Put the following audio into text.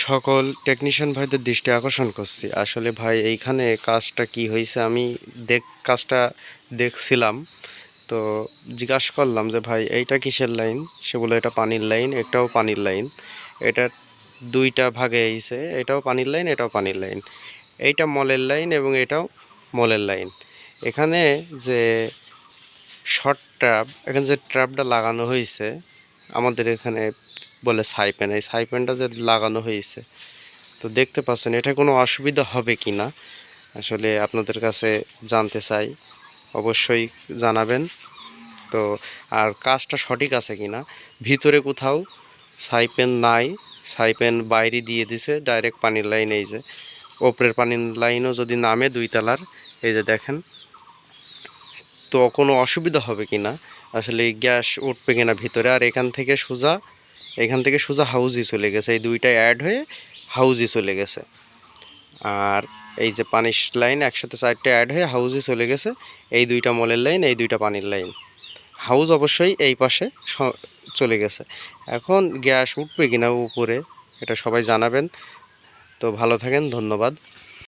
সকল টেকনিশিয়ান ভাইদের দৃষ্টি আকর্ষণ করছি। আসলে ভাই, এইখানে কাজটা কি হয়েছে আমি দেখ, কাজটা দেখছিলাম। তো জিজ্ঞাসা করলাম যে ভাই, এইটা কিসের লাইন? সে বলে এটা পানির লাইন, এটাও পানির লাইন। এটা দুইটা ভাগে হয়েছে এটাও পানির লাইন, এটাও পানির লাইন। এইটা মলের লাইন এবং এটাও মলের লাইন। এখানে যে শর্ট ট্র্যাপ এখানে যে ট্র্যাপটা লাগানো হয়েছে আমাদের এখানে বলে সাইপেন। এই সাইপেনটা যে লাগানো হয়েছে, তো দেখতে পাচ্ছেন, এটা কোনো অসুবিধা হবে কি না? আসলে আপনাদের কাছে জানতে চাই, অবশ্যই জানাবেন। তো আর কাজটা সঠিক আছে কি না? ভিতরে কোথাও সাইপেন নাই, সাইপেন বাইরে দিয়ে দিছে, ডাইরেক্ট পানির লাইন এই যে, ওপরের পানির লাইনও যদি নামে দুই তালার, এই যে দেখেন। তো কোনো অসুবিধা হবে কি না? আসলে গ্যাস উঠবে কিনা ভিতরে? আর এখান থেকে সোজা এখান থেকে সোজা হাউজি চলে গেছে। এই দুইটা অ্যাড হয়ে হাউজি চলে গেছে। আর এই যে পানির লাইন একসাথে চারটে অ্যাড হয়ে হাউজি চলে গেছে। এই দুইটা মলের লাইন এই দুইটা পানির লাইন হাউজ অবশ্যই এই পাশে চলে গেছে। এখন গ্যাস উঠবে কিনা উপরে, এটা সবাই জানাবেন। তো ভালো থাকেন, ধন্যবাদ।